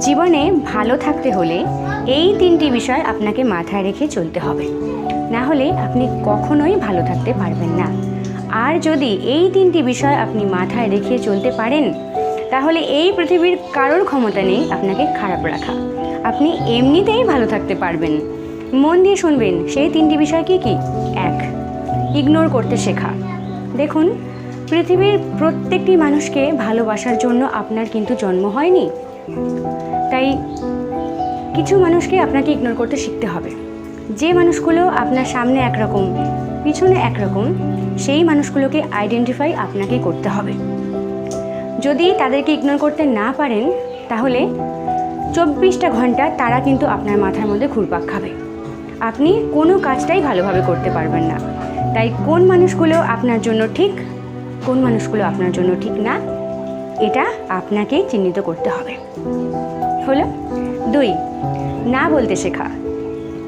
জীবনে ভালো থাকতে হলে এই তিনটি বিষয় আপনাকে মাথায় রেখে চলতে হবে। না হলে আপনি কখনোই ভালো থাকতে পারবেন না। আর যদি এই তিনটি বিষয় আপনি মাথায় রেখে চলতে পারেন, তাহলে এই পৃথিবীর কারোর ক্ষমতা নেই আপনাকে খারাপ রাখা। আপনি এমনিতেই ভালো থাকতে পারবেন। মন দিয়ে শুনবেন, সেই তিনটি বিষয় কি কি? এক, ইগনোর করতে শেখা। দেখুন, পৃথিবীর প্রত্যেকটি মানুষকে ভালোবাসার জন্য আপনার কিন্তু জন্ম হয়নি। তাই কিছু মানুষকে আপনাকে ইগনোর করতে শিখতে হবে। যে মানুষগুলো আপনার সামনে একরকম, পিছনে একরকম, সেই মানুষগুলোকে আইডেন্টিফাই আপনাকে করতে হবে। যদি তাদেরকে ইগনোর করতে না পারেন, তাহলে চব্বিশটা ঘণ্টা তারা কিন্তু আপনার মাথার মধ্যে ঘুরপাক খাবে। আপনি কোনো কাজটাই ভালোভাবে করতে পারবেন না। তাই কোন মানুষগুলো আপনার জন্য ঠিক, কোন মানুষগুলো আপনার জন্য ঠিক না এটা আপনাকেই চিহ্নিত করতে হবে। হলো দুই, না বলতে শেখা।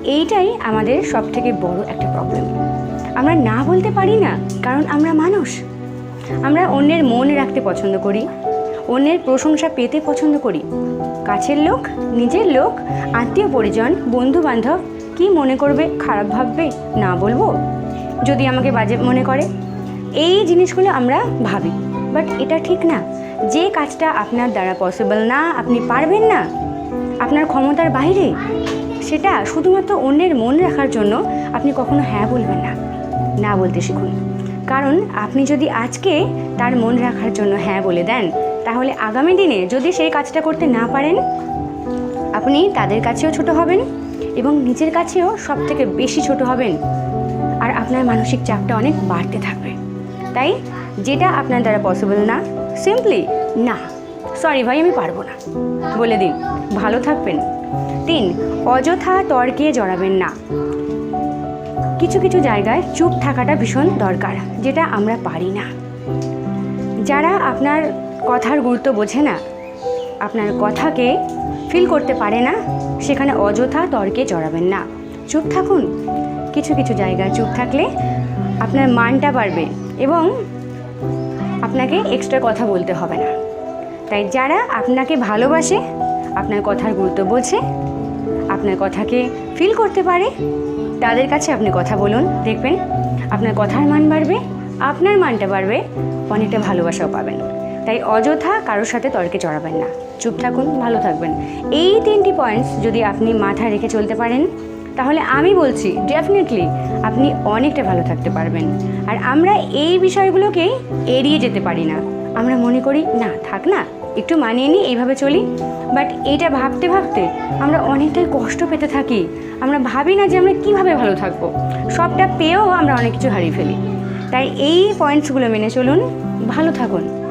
এইটাই আমাদের সব থেকে বড় একটা প্রবলেম আমরা না বলতে পারি না, কারণ আমরা মানুষ। আমরা অন্যের মন রাখতে পছন্দ করি, অন্যের প্রশংসা পেতে পছন্দ করি। কাছের লোক, নিজের লোক, আত্মীয় পরিজন বন্ধু বান্ধব কি মনে করবে, খারাপ ভাববে, না বলব? যদি আমাকে বাজে মনে করে। এই জিনিসগুলো আমরা ভাবি বাট এটা ঠিক না। যে কাজটা আপনার দ্বারা পসিবল না, আপনি পারবেন না, আপনার ক্ষমতার বাইরে, সেটা শুধুমাত্র অন্যের মন রাখার জন্য আপনি কখনো হ্যাঁ বলবেন না না বলতে শিখুন। কারণ আপনি যদি আজকে তার মন রাখার জন্য হ্যাঁ বলে দেন, তাহলে আগামী দিনে যদি সেই কাজটা করতে না পারেন, আপনি তাদের কাছেও ছোট হবেন এবং নিজের কাছেও সব থেকে বেশি ছোট হবেন, আর আপনার মানসিক চাপটা অনেক বাড়তে থাকবে। তাই যেটা আপনার দ্বারা পসিবল না সিম্পলি না সরি ভাই, আমি পারব না। বলে দিন। ভালো থাকবেন। তিন, অযথা তর্কে জড়াবেন না। কিছু কিছু জায়গায় চুপ থাকাটা ভীষণ দরকার, যেটা আমরা পারি না। যারা আপনার কথার গুরুত্ব বোঝে না, আপনার কথাকে ফিল করতে পারে না, সেখানে অযথা তর্কে জড়াবেন না। চুপ থাকুন। কিছু কিছু জায়গায় চুপ থাকলে আপনার মানটা বাড়বে এবং আপনাকে এক্সট্রা কথা বলতে হবে না। তাই যারা আপনাকে ভালোবাসে, আপনার কথার গুরুত্ব বোঝে, আপনার কথাকে ফিল করতে পারে, তাদের কাছে আপনি কথা বলুন, দেখবেন আপনার কথার মান বাড়বে, আপনার মানটা বাড়বে, অনেকটা ভালোবাসাও পাবেন। তাই অযথা কারোর সাথে তর্কে চড়াবেন না। চুপ থাকুন, ভালো থাকবেন। এই তিনটি পয়েন্টস যদি আপনি মাথায় রেখে চলতে পারেন তাহলে আমি বলছি ডেফিনেটলি আপনি অনেকটা ভালো থাকতে পারবেন। আর আমরা এই বিষয়গুলোকেই এড়িয়ে যেতে পারি না। আমরা মনে করি, না, থাক না, একটু মানিয়ে নিই, এইভাবে চলি। বাট এটা ভাবতে ভাবতে আমরা অনেকটাই কষ্ট পেতে থাকি। আমরা ভাবি না যে আমরা কীভাবে ভালো থাকব। সবটা পেয়েও আমরা অনেক কিছু হারিয়ে ফেলি। তাই এই পয়েন্টসগুলো মেনে চলুন, ভালো থাকুন।